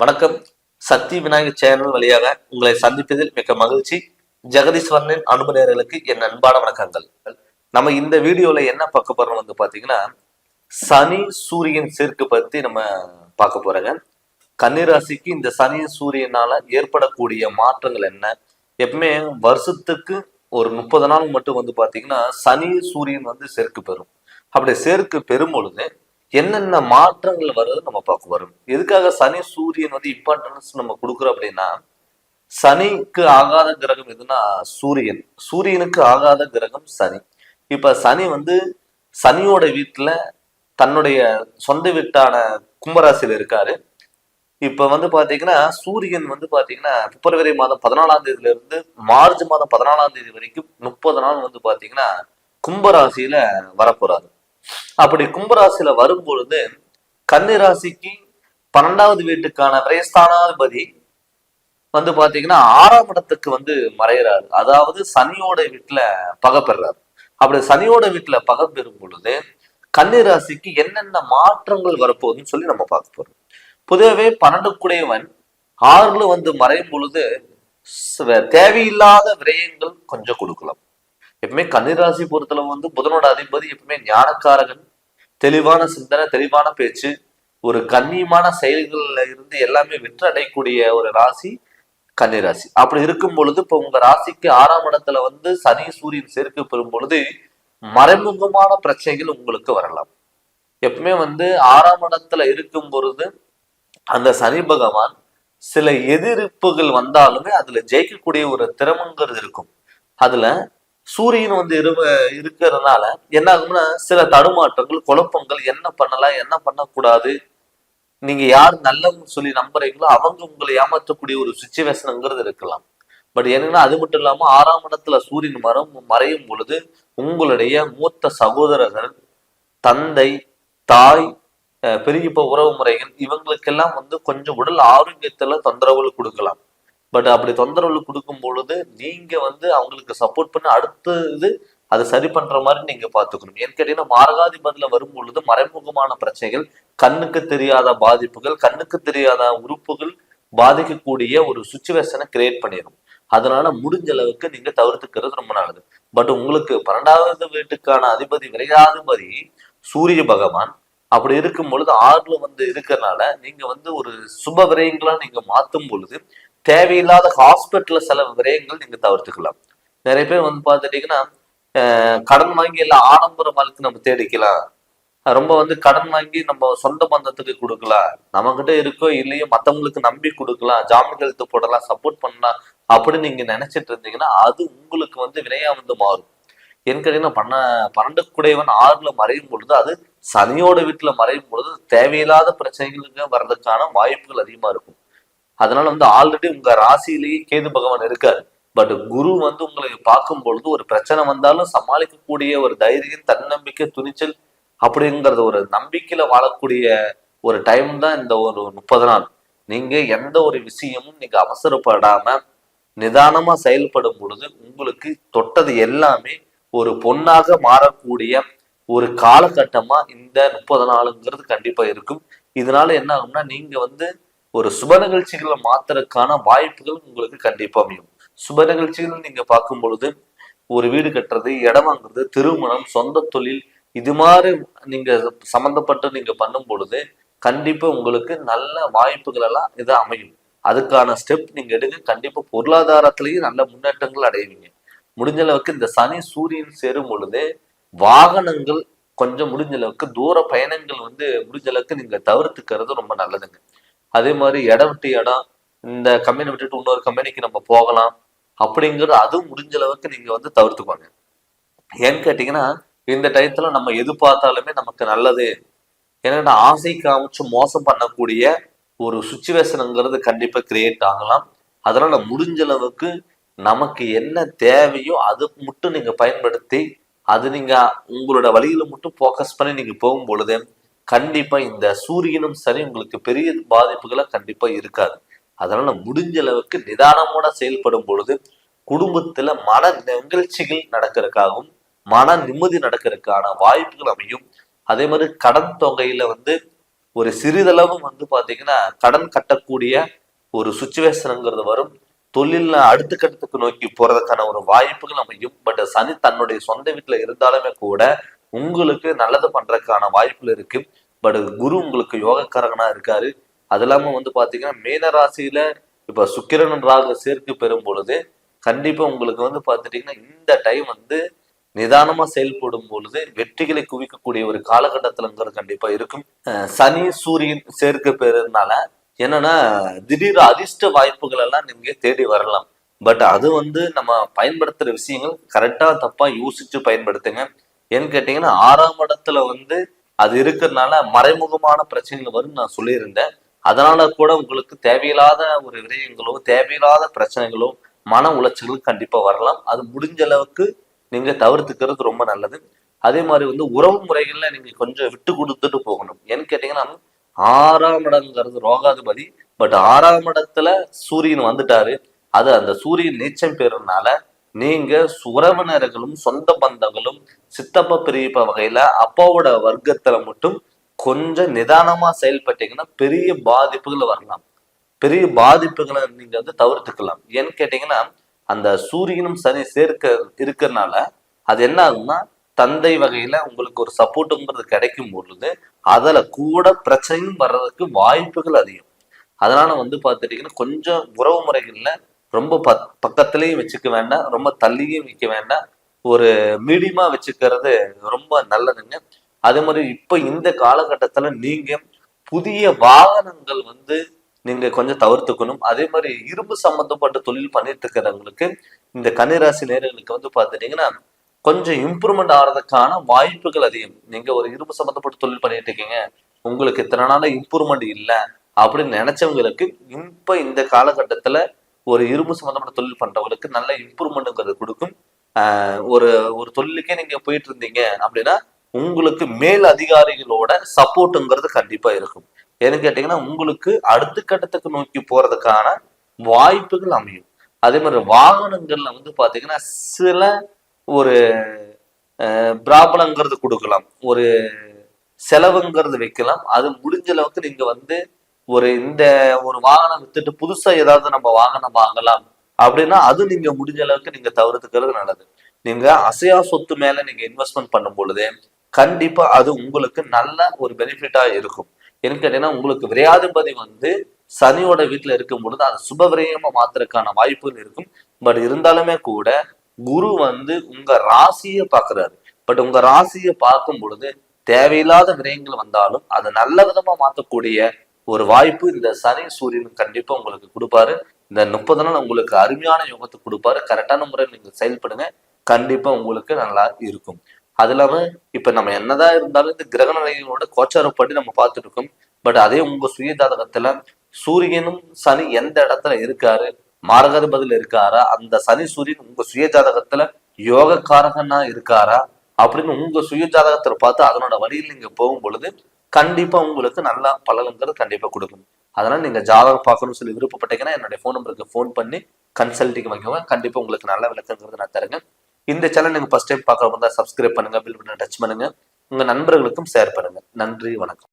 வணக்கம். சக்தி விநாயகர் சேனல் வழியாக உங்களை சந்திப்பதில் மிக்க மகிழ்ச்சி. ஜெகதீஸ்வரனின் அனுமதியர்களுக்கு என் அன்பான வணக்கங்கள். நம்ம இந்த வீடியோல என்ன பார்க்க போறோம் வந்து பாத்தீங்கன்னா சனி சூரியன் சேர்க்கு பத்தி நம்ம பார்க்க போறோங்க. கன்னிராசிக்கு இந்த சனி சூரியனால ஏற்படக்கூடிய மாற்றங்கள் என்ன? எப்பவுமே வருஷத்துக்கு ஒரு முப்பது நாள் மட்டும் வந்து பாத்தீங்கன்னா சனி சூரியன் வந்து சேர்க்கு பெறும். அப்படி சேர்க்கு பெறும் பொழுது என்னென்ன மாற்றங்கள் வருது நம்ம பார்க்க வரும் எதுக்காக சனி சூரியன் வந்து இம்பார்ட்டன்ஸ் நம்ம கொடுக்குறோம் அப்படின்னா சனிக்கு ஆகாத கிரகம் எதுனா சூரியன். சூரியனுக்கு ஆகாத கிரகம் சனி. இப்ப சனி வந்து சனியோட வீட்டுல தன்னுடைய சொந்த வீட்டான கும்பராசியில இருக்காரு. இப்ப வந்து பாத்தீங்கன்னா சூரியன் வந்து பாத்தீங்கன்னா பிப்ரவரி மாதம் பதினாலாம் தேதியில இருந்து மார்ச் மாதம் பதினாலாம் தேதி வரைக்கும் முப்பது நாள் வந்து பாத்தீங்கன்னா கும்பராசியில வரப்போறாரு. அப்படி கும்பராசியில வரும்பொழுது கன்னிராசிக்கு பன்னெண்டாவது வீட்டுக்கான விரயஸ்தானாதிபதி வந்து பாத்தீங்கன்னா ஆறாம் இடத்துக்கு வந்து மறைகிறாரு அதாவது சனியோட வீட்டுல பகை அப்படி சனியோட வீட்டுல பகை பெறும் பொழுது கன்னிராசிக்கு என்னென்ன மாற்றங்கள் வரப்போகுதுன்னு சொல்லி நம்ம பார்க்க போறோம். பொதுவாகவே பன்னெண்டு குடையவன் ஆறுல வந்து மறையும் பொழுது தேவையில்லாத விரயங்கள் கொஞ்சம் கொடுக்கலாம். எப்பவுமே கன்னிராசி பொறுத்தளவு வந்து புதனோட அதிபதி எப்பவுமே ஞானக்காரகன். தெளிவான சிந்தனை தெளிவான பேச்சு ஒரு கண்ணியமான செயல்கள்ல இருந்து எல்லாமே வெற்றடையக்கூடிய ஒரு ராசி கன்னிராசி. அப்படி இருக்கும் பொழுது இப்போ உங்க ராசிக்கு ஆறாம் இடத்துல வந்து சனி சூரியன் சேர்க்கை பெறும் பொழுது மறைமுகமான பிரச்சனைகள் உங்களுக்கு வரலாம். எப்பவுமே வந்து ஆறாம் இடத்துல இருக்கும் பொழுது அந்த சனி பகவான் சில எதிர்ப்புகள் வந்தாலுமே அதுல ஜெயிக்கக்கூடிய ஒரு திறமைங்கிறது இருக்கும். அதுல சூரியன் வந்து இருவ இருக்கிறதுனால என்ன ஆகும்னா சில தடுமாற்றங்கள் குழப்பங்கள் என்ன பண்ணலாம் என்ன பண்ணக்கூடாது நீங்க யார் நல்லவங்க சொல்லி நம்புறீங்களோ அவங்க உங்களை ஏமாற்றக்கூடிய ஒரு சுச்சுவேஷனுங்கிறது இருக்கலாம். பட் என்னன்னா அது மட்டும் இல்லாம ஆறாம் இடத்துல சூரியன் மரம் மறையும் பொழுது உங்களுடைய மூத்த சகோதரர்கள் தந்தை தாய் அஹ் பெரியப்ப உறவு முறைகள் இவங்களுக்கெல்லாம் வந்து கொஞ்சம் உடல் ஆரோக்கியத்துல தொந்தரவுகள் கொடுக்கலாம். பட் அப்படி தொந்தரவு கொடுக்கும் பொழுது நீங்க வந்து அவங்களுக்கு சப்போர்ட் பண்ணி அடுத்தது அதை சரி பண்ற மாதிரி நீங்க பாத்துக்கணும் ஏன்னு கேட்டீங்கன்னா மார்காதிபதியில வரும் பொழுது மறைமுகமான பிரச்சனைகள் கண்ணுக்கு தெரியாத பாதிப்புகள் கண்ணுக்கு தெரியாத உறுப்புகள் பாதிக்கக்கூடிய ஒரு சுச்சுவேஷனை கிரியேட் பண்ணிடும் அதனால முடிஞ்ச அளவுக்கு நீங்க தவிர்த்துக்கிறது ரொம்ப நல்லது. பட் உங்களுக்கு பன்னெண்டாவது வீட்டுக்கான அதிபதி விரையாதிபதி சூரிய பகவான் அப்படி இருக்கும் பொழுது ஆறுல வந்து இருக்கிறனால நீங்க வந்து ஒரு சுப விரயங்களா நீங்க மாத்தும் பொழுது தேவையில்லாத ஹாஸ்பிட்டல் சில விரயங்கள் நீங்க தவிர்த்துக்கலாம். நிறைய பேர் வந்து பார்த்துட்டீங்கன்னா கடன் வாங்கி எல்லாம் ஆடம்பர வாழ்க்கை நம்ம தேடிக்கலாம். ரொம்ப வந்து கடன் வாங்கி நம்ம சொந்த பந்தத்துக்கு கொடுக்கலாம். நம்ம கிட்ட இருக்கோ இல்லையோ மத்தவங்களுக்கு நம்பி கொடுக்கலாம். ஜாமீன் எழுத்து போடலாம் சப்போர்ட் பண்ணலாம் அப்படின்னு நீங்க நினைச்சிட்டு இருந்தீங்கன்னா அது உங்களுக்கு வந்து வினையா வந்து மாறும். ஏன்னு கேட்டீங்கன்னா பண்ண பன்னெண்டு குடையவன் ஆறுல மறையும் பொழுது அது சனியோட வீட்டுல மறையும் பொழுது தேவையில்லாத பிரச்சனைகளுக்கு வர்றதுக்கான வாய்ப்புகள் அதிகமா இருக்கும். அதனால வந்து ஆல்ரெடி உங்க ராசியிலேயே கேது பகவான் இருக்காரு. பட் குரு வந்து உங்களை பார்க்கும் பொழுது ஒரு பிரச்சனை வந்தாலும் சமாளிக்கக்கூடிய ஒரு தைரியம் தன்னம்பிக்கை துணிச்சல் அப்படிங்கிறது ஒரு நம்பிக்கையில வாழக்கூடிய ஒரு டைம் தான் இந்த ஒரு முப்பது நாள். நீங்க எந்த ஒரு விஷயமும் நீங்க அவசரப்படாம நிதானமா செயல்படும் பொழுது உங்களுக்கு தொட்டது எல்லாமே ஒரு பொன்னாக மாறக்கூடிய ஒரு காலகட்டமா இந்த முப்பது நாளுங்கிறது கண்டிப்பா இருக்கும். இதனால என்ன ஆகும்னா நீங்க வந்து ஒரு சுப நிகழ்ச்சிகளை மாத்துறதுக்கான வாய்ப்புகள் உங்களுக்கு கண்டிப்பா அமையும். சுப நிகழ்ச்சிகள் நீங்க பார்க்கும் பொழுது ஒரு வீடு கட்டுறது இடம் வாங்குறது திருமணம் சொந்த தொழில் இது மாதிரி நீங்க சம்மந்தப்பட்டு நீங்க பண்ணும் பொழுது கண்டிப்பா உங்களுக்கு நல்ல வாய்ப்புகள் எல்லாம் இது அமையும். அதுக்கான ஸ்டெப் நீங்க எடுங்க. கண்டிப்பா பொருளாதாரத்திலையும் நல்ல முன்னேற்றங்கள் அடைவீங்க. முடிஞ்ச அளவுக்கு இந்த சனி சூரியன் சேரும் பொழுது வாகனங்கள் கொஞ்சம் முடிஞ்ச அளவுக்கு தூர பயணங்கள் வந்து முடிஞ்ச அளவுக்கு நீங்க தவிர்த்துக்கிறது ரொம்ப நல்லதுங்க. அதே மாதிரி இடம் விட்டு இடம் இந்த கம்பெனி விட்டுட்டு இன்னொரு கம்பெனிக்கு நம்ம போகலாம் அப்படிங்கிறது அதுவும் முடிஞ்ச அளவுக்கு நீங்க வந்து தவிர்த்துக்கோங்க. ஏன்னு கேட்டீங்கன்னா இந்த டயத்துல நம்ம எது பார்த்தாலுமே நமக்கு நல்லது. ஏன்னா ஆசை காமிச்சு மோசம் பண்ணக்கூடிய ஒரு சுச்சுவேஷனுங்கிறது கண்டிப்பா கிரியேட் ஆகலாம். அதனால முடிஞ்ச அளவுக்கு நமக்கு என்ன தேவையோ அது மட்டும் நீங்க பயன்படுத்தி அது நீங்க உங்களோட வழியில மட்டும் ஃபோக்கஸ் பண்ணி நீங்க போகும் பொழுது கண்டிப்பா இந்த சூரியனும் சரி உங்களுக்கு பெரிய பாதிப்புகளை கண்டிப்பா இருக்காது. அதனால முடிஞ்ச அளவுக்கு நிதானமோட செயல்படும் பொழுது குடும்பத்துல மன நிகழ்ச்சிகள் நடக்கிறதுக்காகவும் மன நிம்மதி நடக்கிறதுக்கான வாய்ப்புகள் அமையும். அதே மாதிரி கடன் தொகையில வந்து ஒரு சிறிதளவு வந்து பாத்தீங்கன்னா கடன் கட்டக்கூடிய ஒரு சுச்சுவேஷனுங்கிறது வரும். தொழில்ல அடுத்த கட்டத்துக்கு நோக்கி போறதுக்கான ஒரு வாய்ப்புகள் அமையும். பட் சனி தன்னுடைய சொந்த வீட்டுல இருந்தாலுமே கூட உங்களுக்கு நல்லது பண்றதுக்கான வாய்ப்புகள் இருக்கு. பட் குரு உங்களுக்கு யோகக்காரகனா இருக்காரு. அது இல்லாம வந்து பாத்தீங்கன்னா மீன ராசியில இப்ப சுக்கிரன் ராகு சேர்க்கு பெறும் பொழுது கண்டிப்பா உங்களுக்கு வந்து பாத்துட்டீங்கன்னா இந்த டைம் வந்து நிதானமா செயல்படும் பொழுது வெற்றிகளை குவிக்கக்கூடிய ஒரு காலகட்டத்திலங்கிறது கண்டிப்பா இருக்கும். சனி சூரியன் சேர்க்கை பெறுறதுனால என்னன்னா திடீர் அதிர்ஷ்ட வாய்ப்புகள் எல்லாம் நீங்க தேடி வரலாம். பட் அது வந்து நம்ம பயன்படுத்துற விஷயங்கள் கரெக்டா தப்பா யோசிச்சு பயன்படுத்துங்க. ஏன்னு கேட்டீங்கன்னா ஆறாம் இடத்துல வந்து அது இருக்கிறதுனால மறைமுகமான பிரச்சனைகள் வரும் நான் சொல்லியிருந்தேன். அதனால கூட உங்களுக்கு தேவையில்லாத ஒரு விரயங்களோ தேவையில்லாத பிரச்சனைகளோ மன உளைச்சலும் கண்டிப்பா வரலாம். அது முடிஞ்ச அளவுக்கு நீங்க தவிர்த்துக்கிறது ரொம்ப நல்லது. அதே மாதிரி வந்து உறவு முறைகள்ல நீங்க கொஞ்சம் விட்டு கொடுத்துட்டு போகணும். ஏன்னு கேட்டீங்கன்னா ஆறாம் இடங்கிறது ரோகாதிபதி பட் ஆறாம் இடத்துல சூரியன் வந்துட்டாரு. அது அந்த சூரியன் நீச்சம் பெறனால நீங்க உறவினர்களும் சொந்த பந்தங்களும் சித்தப்பா பெரியப்பா வகையில அப்பாவோட வர்க்கத்துல மட்டும் கொஞ்சம் நிதானமா செயல்பட்டீங்கன்னா பெரிய பாதிப்புகள் வரலாம். பெரிய பாதிப்புகளை நீங்க வந்து தவிர்த்துக்கலாம். ஏன்னு கேட்டீங்கன்னா அந்த சூரியனும் சனி சேர்க்க இருக்கிறதுனால அது என்ன ஆகுதுன்னா தந்தை வகையில உங்களுக்கு ஒரு சப்போர்ட்டுங்கிறது கிடைக்கும் பொழுது அதுல கூட பிரச்சனையும் வர்றதுக்கு வாய்ப்புகள் அதிகம். அதனால வந்து பார்த்துட்டீங்கன்னா கொஞ்சம் உறவு முறைகள்ல ரொம்ப பக் பக்கத்துலேயும் வச்சுக்க வேண்டாம். ரொம்ப தள்ளியும் வைக்க வேண்டாம். ஒரு மீடியமாக வச்சுக்கிறது ரொம்ப நல்லதுங்க. அதே மாதிரி இப்போ இந்த காலகட்டத்துல நீங்கள் புதிய வாகனங்கள் வந்து நீங்கள் கொஞ்சம் தவிர்த்துக்கணும். அதே மாதிரி இரும்பு சம்மந்தப்பட்ட தொழில் பண்ணிட்டு இருக்கிறவங்களுக்கு இந்த கன்னிராசி நேர்களுக்கு வந்து பார்த்துட்டீங்கன்னா கொஞ்சம் இம்ப்ரூவ்மெண்ட் ஆகிறதுக்கான வாய்ப்புகள் அதிகம். நீங்க ஒரு இரும்பு சம்மந்தப்பட்ட தொழில் பண்ணிட்டு இருக்கீங்க உங்களுக்கு இத்தனை நாள இம்ப்ரூவ்மெண்ட் இல்லை அப்படின்னு நினைச்சவங்களுக்கு இப்போ இந்த காலகட்டத்தில் ஒரு இரும்பு சம்மந்தப்பட்ட தொழில் பண்றவங்களுக்கு நல்ல இம்ப்ரூவ்மெண்ட்டுங்கிறது கொடுக்கும். ஒரு ஒரு தொழிலுக்கே நீங்க போயிட்டு இருந்தீங்க அப்படின்னா உங்களுக்கு மேல் அதிகாரிகளோட சப்போர்ட்டுங்கிறது கண்டிப்பா இருக்கும். ஏன்னு கேட்டீங்கன்னா உங்களுக்கு அடுத்த கட்டத்துக்கு நோக்கி போறதுக்கான வாய்ப்புகள் அமையும். அதே மாதிரி வாகனங்கள்ல வந்து பாத்தீங்கன்னா சில ஒரு பிராபலங்கிறது கொடுக்கலாம். ஒரு செலவுங்கிறது வைக்கலாம். அது முடிஞ்ச அளவுக்கு நீங்க வந்து ஒரு இந்த ஒரு வாகனம் வித்துட்டு புதுசா ஏதாவது நம்ம வாகனம் வாங்கலாம் அப்படின்னா அது நீங்க முடிஞ்ச அளவுக்கு நீங்க தவிர்த்துக்கிறது நல்லது. நீங்க அசையா சொத்து மேல நீங்க இன்வெஸ்ட்மெண்ட் பண்ணும் பொழுது கண்டிப்பா அது உங்களுக்கு நல்ல ஒரு பெனிஃபிட்டா இருக்கும். ஏன்னு கேட்டீங்கன்னா உங்களுக்கு விரையாதிபதி வந்து சனியோட வீட்டுல இருக்கும் பொழுது அது சுப விரயமா மாத்துறதுக்கான வாய்ப்புகள் இருக்கும். பட் இருந்தாலுமே கூட குரு வந்து உங்க ராசியை பாக்குறாரு. பட் உங்க ராசியை பார்க்கும் பொழுது தேவையில்லாத விரயங்கள் வந்தாலும் அதை நல்ல விதமா மாத்தக்கூடிய ஒரு வாய்ப்பு இந்த சனி சூரியன் கண்டிப்பா உங்களுக்கு கொடுப்பாரு. இந்த முப்பது நாள் உங்களுக்கு அருமையான யோகத்தை கொடுப்பாரு. கரெக்டான முறையில் நீங்க செயல்படுங்க. கண்டிப்பா உங்களுக்கு நல்லா இருக்கும். அது இல்லாம இப்ப நம்ம என்னதான் இருந்தாலும் இந்த கிரக நிலைகளோட கோச்சாரப்படி நம்ம பார்த்துட்டு இருக்கோம். பட் அதே உங்க சுய ஜாதகத்துல சூரியனும் சனி எந்த இடத்துல இருக்காரு? மாரகாதிபதியில இருக்காரா? அந்த சனி சூரியன் உங்க சுய ஜாதகத்துல யோகக்காரகனா இருக்காரா? அப்படின்னு உங்க சுய ஜாதகத்துல பார்த்து அதனோட வழியில் நீங்க போகும் பொழுது கண்டிப்பா உங்களுக்கு நல்ல பலன்கள் கண்டிப்பா கொடுக்கும். அதனால நீங்க ஜாதகம் பார்க்கணும்னு சொல்லி விருப்பப்பட்டீங்கன்னா என்னுடைய ஃபோன் நம்பருக்கு ஃபோன் பண்ணி கன்சல்டிங் வைக்கோங்க. கண்டிப்பா உங்களுக்கு நல்ல விளக்கங்கிறது நான் தருங்க இந்த சேனல் நீங்க ஃபர்ஸ்ட் டைம் பார்க்கறவங்க தான் சப்ஸ்கிரைப் பண்ணுங்க பில் பண்ண டச் பண்ணுங்க. உங்க நண்பர்களுக்கும் ஷேர் பண்ணுங்க. நன்றி வணக்கம்.